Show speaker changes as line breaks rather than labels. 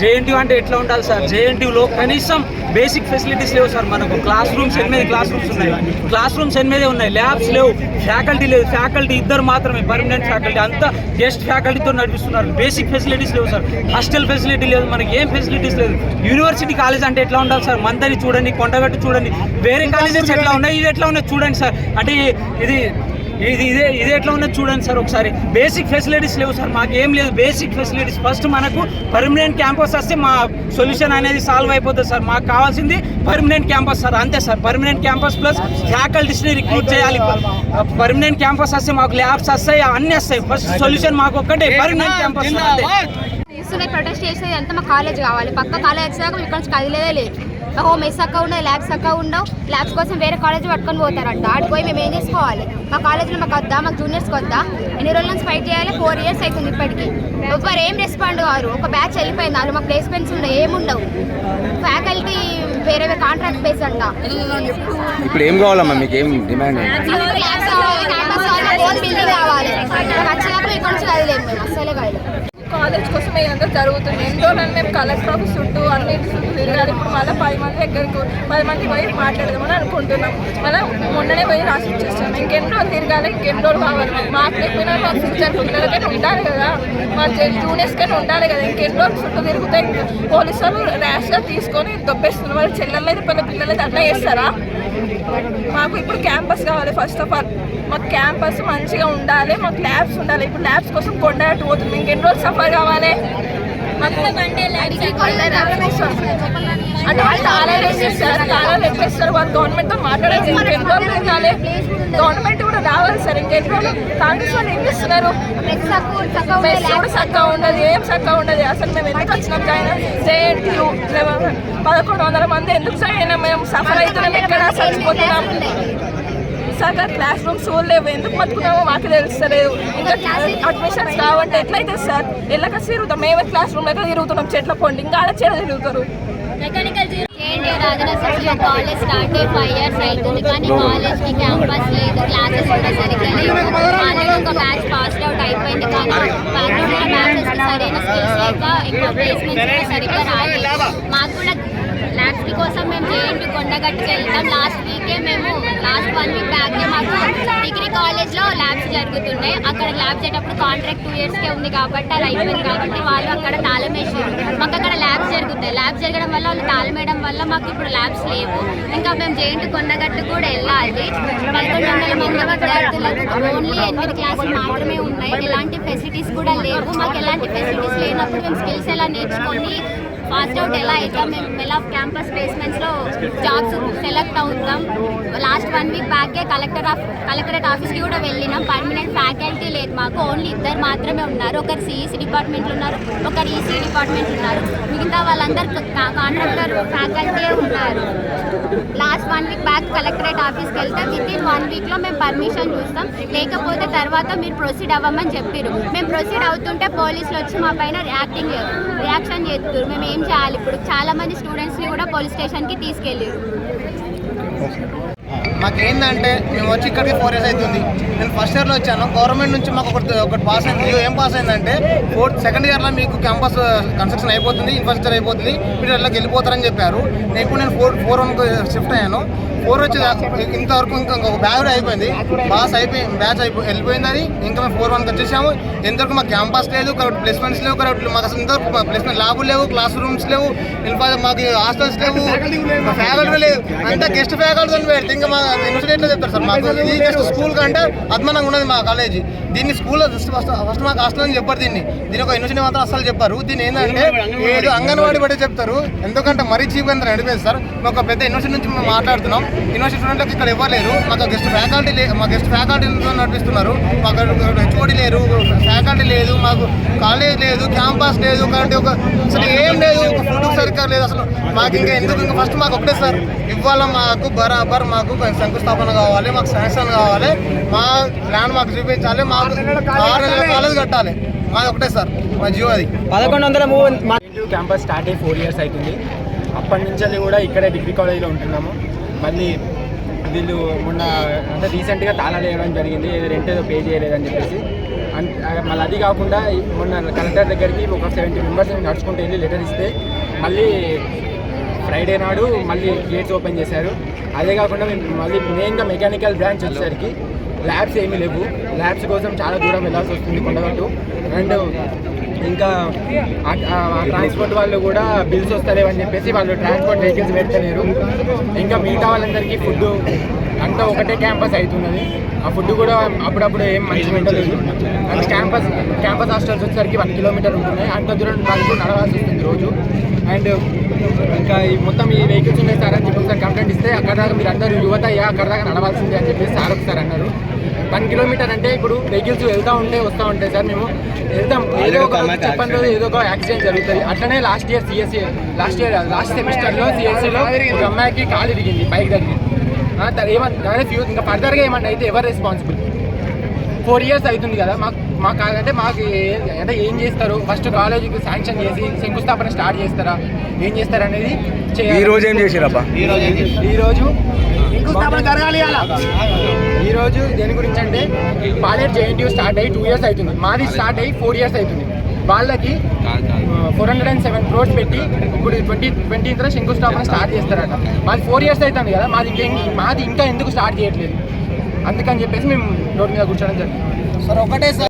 JNT అంటే ఎట్లా ఉండాలి సార్? జేఎన్టీలో కనీసం బేసిక్ ఫెసిలిటీస్ లేవు సార్ మనకు. క్లాస్ రూమ్స్ ఎనిమిది క్లాస్ రూమ్స్ ఉన్నాయి. క్లాస్ రూమ్స్ ఎనిమిది ఉన్నాయి. ల్యాబ్స్ లేవు. ఫ్యాకల్టీ లేదు. ఫ్యాకల్టీ ఇద్దరు మాత్రమే. Permanent faculty. అంతా గెస్ట్ ఫ్యాకల్టీతో నడిపిస్తున్నారు. బేసిక్ ఫెసిలిటీస్ లేవు సార్. హాస్టల్ ఫెసిలిటీ లేదు. మనకి ఏం ఫెసిలిటీస్ లేదు. యూనివర్సిటీ కాలేజ్ అంటే ఎట్లా ఉండాలి సార్? మందని చూడండి కొండగట్టు చూడండి. వేరే కాలేజెస్ ఎట్లా ఉన్నాయి? ఇది ఎట్లా ఉన్నాయి? చూడండి సార్. అంటే ఇది ఇది ఇదే ఇది ఎట్లా ఉన్నది చూడండి సార్ ఒకసారి. బేసిక్ ఫెసిలిటీస్ లేవు సార్ మాకు ఏం లేదు. బేసిక్ ఫెసిలిటీస్ ఫస్ట్ మనకు పర్మనెంట్ క్యాంపస్ వస్తే మా సొల్యూషన్ అనేది సాల్వ్ అయిపోతుంది సార్. మాకు కావాల్సింది పర్మనెంట్ క్యాంపస్ సార్. అంతే సార్. పర్మనెంట్ క్యాంపస్ ప్లస్ ఫ్యాకల్టీస్ని రిక్రూట్ చేయాలి. పర్మనెంట్ క్యాంపస్ వస్తే మాకు ల్యాబ్స్ వస్తాయి అన్నీ వస్తాయి. ఫస్ట్ సొల్యూషన్ మాకు ఒక్కటే పర్మనెంట్ క్యాంపస్ అంతే.
ప్రొటెస్ట్ చేసేది అంతా మా కాలేజ్ కావాలి. పక్క కాలేజ్ వచ్చాక ఇక్కడ కదిలేదే లేదు. ఓ మెస్ అక్క ఉండదు ల్యాబ్స్ అక్క ఉండవు ల్యాబ్స్ కోసం వేరే కాలేజ్ పట్టుకొని పోతారంట. ఆడికి పోయి మేము ఏం చేసుకోవాలి? మా కాలేజ్లో మాకు వద్దా? మాకు జూనియర్స్కి వద్దా? ఎన్ని రోజుల నుంచి ఫైట్ చేయాలి? ఫోర్ ఇయర్స్ అవుతుంది ఇప్పటికి. ఎవ్వరు ఏం రెస్పాండ్ కారు? ఒక బ్యాచ్ వెళ్ళిపోయింది వాళ్ళు మా ప్లేస్మెంట్స్ ఉన్నాయి ఏముండవు. ఫ్యాకల్టీ వేరే వేరే కాంట్రాక్ట్ బేస్ అంట.
ఇప్పుడు ఏం కావాలమ్మా? మీకు ఏం డిమాండ్
కావాలి బిల్డింగ్ మాకు వచ్చినప్పుడు ఇక్కడ నుంచి కదిలేము అస్సలే కదిలేము
కాలేజ్ కోసం ఇదంతా జరుగుతుంది. ఎన్ని రోజులు మేము కలెక్టర్ ఆఫీస్ చుట్టూ అన్ని చుట్టూ తిరగాలి ఇప్పుడు మళ్ళీ పది మంది దగ్గరకు పది మంది పోయి మాట్లాడదామని అనుకుంటున్నాం. మళ్ళీ మొన్ననే పోయి రాసి ఇచ్చేస్తాం ఇంకెన్ని రోజులు తిరగాలి ఇంకెన్ని రోజులు కావాలి? మాకు మాకు లేకపోయినా మా ఫ్యూచర్ పిల్లలకైనా ఉండాలి కదా. మా జూనియర్స్కైనా ఉండాలి కదా. ఇంకెన్ని రోజులు చుట్టూ తిరుగుతాయి? పోలీసు వాళ్ళు ర్యాష్గా తీసుకొని దొబ్బేస్తున్నారు. వాళ్ళు చెల్లెళ్ళు అయితే పిల్ల అట్లా చేస్తారా? మాకు ఇప్పుడు క్యాంపస్ కావాలి ఫస్ట్ ఆఫ్ ఆల్ మాకు క్యాంపస్ మంచిగా ఉండాలి మాకు ల్యాబ్స్ ఉండాలి. ఇప్పుడు ల్యాబ్స్ కోసం కొండగట్టు పోతుంది ఇంకెన్ని రోజులు సఫర్ కావాలి? మాకు అంటే వాళ్ళు తాళాలు వేసేస్తారు తాళాలు ఎప్పేస్తారు వాళ్ళు గవర్నమెంట్తో మాట్లాడాలి గవర్నమెంట్ సార్ ఇంకెన్ని రోజులు కాంగ్రెస్ వాళ్ళు ఏం చేస్తున్నారు? మెస్ కూడా చక్కగా ఉండదు ఏం చక్కగా ఉండదు. అసలు మేము ఎందుకు వచ్చినాం జాయిన్ జేఎన్టీయూ పదకొండు వందల మంది ఎందుకు జాయిన్ అయినాం? మేము సఫర్ అవుతున్నాం ఎక్కడ చచ్చిపోతున్నాం సగం క్లాస్ రూమ్స్ లేవు ఎందుకు బతుకుతామో మాకు తెలుస్తలేదు. ఇంకా అడ్మిషన్స్ కావంటే ఎట్లయితే సార్? ఎల్లక తిరుగుతాం మేమే క్లాస్ రూమ్ లెక్క తిరుగుతున్నాం చెట్ల పొండి ఇంకా ఆడ చెట్ల తిరుగుతారు.
జేఎన్టీ రాజనగర్లో కాలేజ్ స్టార్ట్ అయ్యి ఫైవ్ ఇయర్స్ అవుతుంది. కానీ కాలేజ్కి క్యాంపస్ లేదు క్లాసెస్ కూడా సరిగ్గా లేదు. ఆల్రెడీ ఒక బ్యాచ్ పాస్ అవుట్ అయిపోయింది. కానీ బ్యాక్గ్రౌండ్ బ్యాచెస్కి సరైన స్కిల్స్ లేక ఎక్కువ ప్లేస్మెంట్స్ కూడా సరిగ్గా రాలేదు. మాకు కూడా ల్యాబ్స్ కోసం మేము జేఎన్టీ కొండగట్టుకు వెళ్తాం. లాస్ట్ వీకే మేము లాస్ట్ వన్ వీక్ బ్యాకే మాకు డిగ్రీ కాలేజ్లో ల్యాబ్స్ జరుగుతున్నాయి అక్కడ ల్యాబ్స్ అయ్యేటప్పుడు కాంట్రాక్ట్ టూ ఇయర్స్కే ఉంది కాబట్టి అది అయిపోయింది కాబట్టి వాళ్ళు అక్కడ తాళం వేసారు మాకు అక్కడ ల్యాబ్స్ జరుగుతాయి. ల్యాబ్స్ జరగడం వల్ల వాళ్ళు తాళం వేయడం వల్ల మాకు ఇప్పుడు ల్యాబ్స్ లేవు. ఇంకా మేము జేఎన్టీ కొండగట్టు కూడా వెళ్ళాలి. పదకొండు వందల మంది విద్యార్థులకు ఓన్లీ ఎనిమిది క్లాసులు మాత్రమే ఉన్నాయి. ఎలాంటి ఫెసిలిటీస్ కూడా లేవు. మాకు ఎలాంటి ఫెసిలిటీస్ లేనప్పుడు మేము స్కిల్స్ ఎలా నేర్చుకొని ఫాస్ట్ అవుట్ ఎలా అవుతాం? మేము ఎలా క్యాంపస్ ప్లేస్మెంట్స్లో జాబ్స్ సెలెక్ట్ అవుతాం? లాస్ట్ వన్ వీక్ బ్యాకే కలెక్టర్ ఆఫ్ కలెక్టరేట్ ఆఫీస్కి కూడా వెళ్ళినాం. పర్మనెంట్ ఫ్యాకల్టీ లేదు మాకు. ఓన్లీ ఇద్దరు మాత్రమే ఉన్నారు. ఒకరు సిఈసి డిపార్ట్మెంట్లో ఉన్నారు. ఒకరు ఈసీ డిపార్ట్మెంట్ ఉన్నారు. మిగతా వాళ్ళందరూ కాంట్రాక్టర్ ఫ్యాకల్టీ ఉన్నారు. Last one week back collectorate ఆఫీస్కి వెళ్తే విత్ ఇన్ వన్ వీక్లో మేము పర్మిషన్ చూస్తాం. లేకపోతే తర్వాత మీరు ప్రొసీడ్ అవ్వమని చెప్పారు మేము ప్రొసీడ్ అవుతుంటే పోలీసులు వచ్చి మా పైన రియాక్టింగ్ రియాక్షన్ చేస్తారు. మేము ఏం చేయాలి ఇప్పుడు? చాలామంది స్టూడెంట్స్ని కూడా పోలీస్ స్టేషన్కి తీసుకెళ్ళారు
మాకేందంటే మేము వచ్చి ఇక్కడికి ఫోర్ ఇయర్స్ అవుతుంది. నేను ఫస్ట్ ఇయర్లో వచ్చాను. గవర్నమెంట్ నుంచి మాకు ఒకటి ఒకటి పాస్ అయింది. ఏం పాస్ అయిందంటే ఫోర్త్ సెకండ్ ఇయర్లో మీకు క్యాంపస్ కన్స్ట్రక్షన్ uh, అయిపోతుంది ఇన్ఫ్రాస్ట్రక్చర్ అయిపోతుంది. మీరు ఇళ్ళకి వెళ్ళిపోతారని చెప్పారు. నేను ఇప్పుడు నేను ఫోర్ ఫోర్ వన్కి షిఫ్ట్ అయ్యాను. ఫోర్ వచ్చి ఇంతవరకు ఇంకా కూడా అయిపోయింది. పాస్ అయిపోయింది బ్యాచ్ అయిపో వెళ్ళిపోయిందని ఇంకా మేము ఫోర్ వన్కి వచ్చేసాము. ఎంతవరకు మాకు క్యాంపస్ లేదు కరెక్ట్ ప్లేస్మెంట్స్ లేవు కరెక్ట్ మాకు అసలు ఇంతవరకు ప్లేస్మెంట్ ల్యాబులు లేవు క్లాస్ రూమ్స్ లేవు మాకు హాస్టల్స్ లేవు ఫ్యాకల్టీ లేవు అంతా గెస్ట్ ఫ్యాకల్టీ అని పెడితే ఇంకా మా యూనివర్సిటీలో చెప్తారు సార్ మాకు ఇది జస్ట్ స్కూల్ కంటే అద్మానంగా ఉన్నది మా కాలేజీ దీన్ని స్కూల్లో ఫస్ట్ ఫస్ట్ ఫస్ట్ మాకు హాస్టల్ అని చెప్పారు దీన్ని. దీని ఒక యూనివర్సిటీ మాత్రం అసలు చెప్పారు. దీన్ని ఏంటంటే ఏదో అంగన్వాడీ బట్టి చెప్తారు. ఎందుకంటే మరీ చీప్ ఎంత నడిపేది సార్. మేము ఒక పెద్ద యూనివర్సిటీ నుంచి మేము మాట్లాడుతున్నాం. యూనివర్సిటీ స్టూడెంట్లకు ఇక్కడ ఇవ్వలేరు మాకు గెస్ట్ ఫ్యాకల్టీ లే మా గెస్ట్ ఫ్యాకల్టీతో నడిపిస్తున్నారు. మాకు హెచ్ఓడి లేరు ఫ్యాకల్టీ లేదు మాకు కాలేజ్ లేదు క్యాంపస్ లేదు కాబట్టి ఒక అసలు ఏం లేదు ఒక ఫుడ్ సరిగ్గా లేదు అసలు. మాకు ఇంకా ఎందుకు ఇంకా ఫస్ట్ మాకు ఒకటే సార్ ఇవ్వాల మాకు బరాబర్ మాకు శంకుస్థాపన కావాలి మాకు శాంక్షన్ కావాలి మా ల్యాండ్ మాకు చూపించాలి మాకు ఆరు నెలల కాలేజ్ కట్టాలి. మాది ఒకటే సార్ మా జియో అది.
పదకొండు వందల
క్యాంపస్ స్టార్ట్ అయ్యి ఫోర్ ఇయర్స్ అవుతుంది. అప్పటి నుంచి కూడా ఇక్కడే డిగ్రీ కాలేజ్లో ఉంటున్నాము. మళ్ళీ వీళ్ళు మొన్న అంటే రీసెంట్గా తాళాలు వేయడం జరిగింది ఏదో రెంట్ ఏదో పే చేయలేదని చెప్పేసి. అండ్ మళ్ళీ అది కాకుండా మొన్న కలెక్టర్ దగ్గరికి ఒక సెవెంటీ మెంబర్స్ నడుచుకుంటూ వెళ్ళి లెటర్ ఇస్తే మళ్ళీ ఫ్రైడే నాడు మళ్ళీ గేట్స్ ఓపెన్ చేశారు. అదే కాకుండా మేము మళ్ళీ మెయిన్గా మెకానికల్ బ్రాంచ్ వచ్చేసరికి ల్యాబ్స్ ఏమీ లేవు. ల్యాబ్స్ కోసం చాలా దూరం వెళ్ళాల్సి వస్తుంది కొండగట్టు. అండ్ ఇంకా ట్రాన్స్పోర్ట్ వాళ్ళు కూడా బిల్స్ వస్తలేవని చెప్పేసి వాళ్ళు ట్రాన్స్పోర్ట్ వెహికల్స్ పెడతలేరు. ఇంకా మిగతా వాళ్ళందరికీ ఫుడ్ అంతా ఒకటే క్యాంపస్ అవుతున్నది ఆ ఫుడ్ కూడా అప్పుడప్పుడు ఏం మంచి పెట్టలేదు అండ్ క్యాంపస్ క్యాంపస్ హాస్టల్స్ వచ్చేసరికి వన్ కిలోమీటర్ ఉంటున్నాయి. అంత దూరం వరకు నడవాల్సి వస్తుంది రోజు. అండ్ ఇంకా ఈ మొత్తం ఈ వెహికల్స్ ఉన్నాయి సార్ అని చెప్పి ఒకసారి కంప్లైంట్ ఇస్తే అక్కడ దాకా మీరు అందరూ యువత అయ్యా అక్కడ దాకా నడవాల్సిందే అని చెప్పేసి సార్ ఒకసారి అన్నారు. వన్ కిలోమీటర్ అంటే ఇప్పుడు వెహికల్స్ వెళ్తూ ఉంటే వస్తూ ఉంటాయి సార్ మేము వెళ్తాం. ఏదో ఒక చెప్పని రోజు ఏదో ఒక యాక్సిడెంట్ జరుగుతుంది. అట్లనే last year CSC last year last సెమిస్టర్లో సిఎస్సిలో ఒక అమ్మాయికి కాలు ఇరిగింది బైక్ దగ్గర ఏమన్నా ఫ్యూ ఇంకా ఫర్దర్గా ఏమన్నా అయితే ఎవరు రెస్పాన్సిబుల్ ఫోర్ ఇయర్స్ అవుతుంది కదా మాకు మాకు కాదంటే మాకు ఏ- అంటే ఏం చేస్తారు? ఫస్ట్ కాలేజీకి శాంక్షన్ చేసి శంకుస్థాపన స్టార్ట్ చేస్తారా? ఏం చేస్తారు అనేది
ఈ రోజు ఏం చేసిరబ్బా?
ఈ రోజు ఈ రోజు దేని గురించి అంటే పాలేట్ జేఎన్టీయూ స్టార్ట్ అయ్యి టూ ఇయర్స్ అవుతుంది. మాది స్టార్ట్ అయ్యి ఫోర్ ఇయర్స్ అవుతుంది. వాళ్ళకి four hundred and seven crores పెట్టి ఇప్పుడు ట్వంటీ ట్వంటీ శంకుస్థాపన స్టార్ట్ చేస్తారట. మాది ఫోర్ ఇయర్స్ అవుతుంది కదా మాది ఇంకేం మాది ఇంకా ఎందుకు స్టార్ట్ చేయట్లేదు? అందుకని చెప్పేసి మేము రోడ్ మీద కూర్చోవడం జరిగింది.
సార్ ఒకటే సార్.